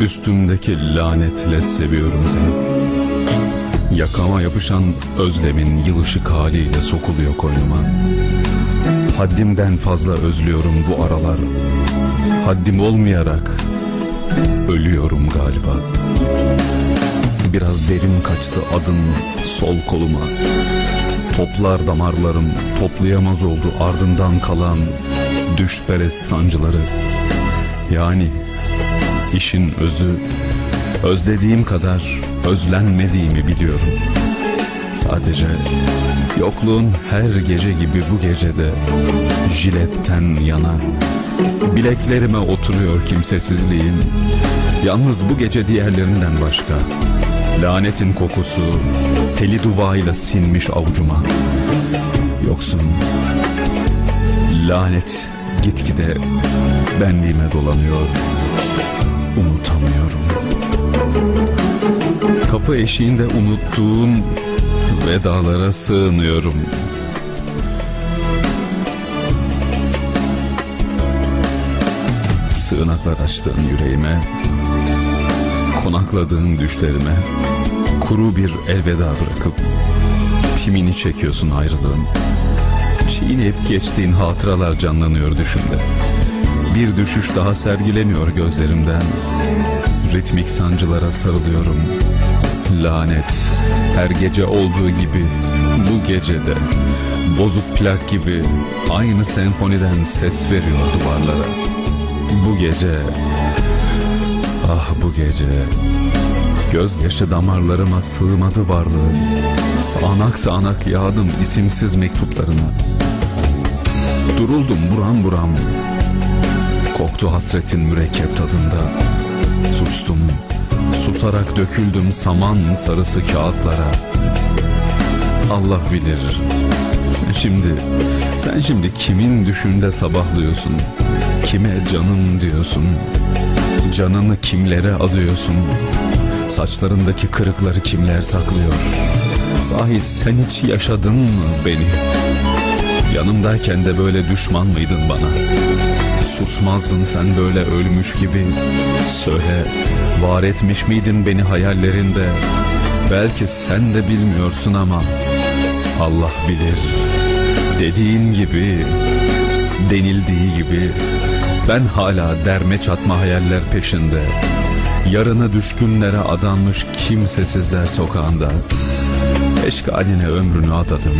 üstümdeki lanetle seviyorum seni. Yakama yapışan özlemin yılışık haliyle sokuluyor koynuma. Haddimden fazla özlüyorum bu aralar. Haddim olmayarak ölüyorum galiba. Biraz derin kaçtı adın sol koluma. Toplar damarlarım toplayamaz oldu ardından kalan düşperest sancıları. Yani işin özü özlediğim kadar özlenmediğimi biliyorum. Sadece yokluğun her gece gibi bu gecede jiletten yana bileklerime oturuyor kimsesizliğin. Yalnız bu gece diğerlerinden başka. Lanetin kokusu teli duvağıyla sinmiş avucuma. Yoksun lanet gitgide benliğime dolanıyor. Unutamıyorum. Kapı eşiğinde unuttuğun vedalara sığınıyorum. Sığınaklar açtığın yüreğime, konakladığın düşlerime, kuru bir elveda bırakıp pimini çekiyorsun ayrılığın. Çiğneyip geçtiğin hatıralar canlanıyor düşünde. Bir düşüş daha sergilemiyor gözlerimden. Ritmik sancılara sarılıyorum. Lanet her gece olduğu gibi bu gecede bozuk plak gibi aynı senfoniden ses veriyor duvarlara. Bu gece ah bu gece gözyaşı damarlarıma sığmadı varlığın. Sağanak sağanak yağdım isimsiz mektuplarına. Duruldum buram buram Koktu hasretin mürekkep tadında. Sustum. Susarak döküldüm saman sarısı kağıtlara. Allah bilir. Sen şimdi Sen şimdi kimin düşünde sabahlıyorsun? Kime canım diyorsun? Canını kimlere adıyorsun Saçlarındaki kırıkları kimler saklıyor? Sahi sen hiç yaşadın mı beni? Yanımdayken de böyle düşman mıydın bana Susmazdın sen böyle ölmüş gibi. Söyle var etmiş miydin beni hayallerinde? Belki sen de bilmiyorsun ama Allah bilir. Dediğin gibi Denildiği gibi Ben hala derme çatma hayaller peşinde. Yarına düşkünlere adanmış kimsesizler sokağında. Eşkaline ömrünü adadım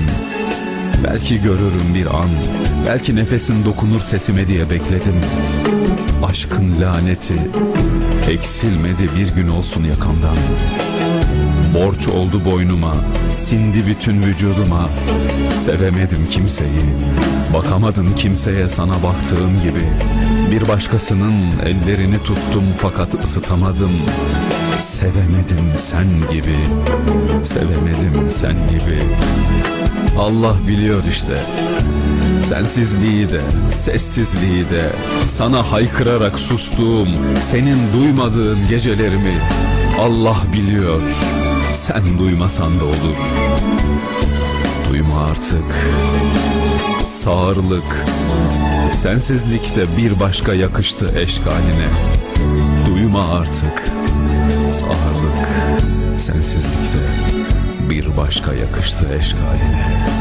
Belki görürüm bir an Belki nefesin dokunur sesime diye bekledim. Aşkın laneti Eksilmedi bir gün olsun yakamdan. Borç oldu boynuma Sindi bütün vücuduma. Sevemedim kimseyi Bakamadım kimseye sana baktığım gibi Bir başkasının ellerini tuttum fakat ısıtamadım. Sevemedim sen gibi Sevemedim sen gibi. Allah biliyor işte Sensizliği de, sessizliği de. Sana haykırarak sustuğum Senin duymadığın gecelerimi Allah biliyor. Sen duymasan da olur. Duyma artık Sağırlık Sensizlikte bir başka yakıştı eşkaline Duyma artık. Sağırlık Sensizlikte bir başka yakıştı eşkaline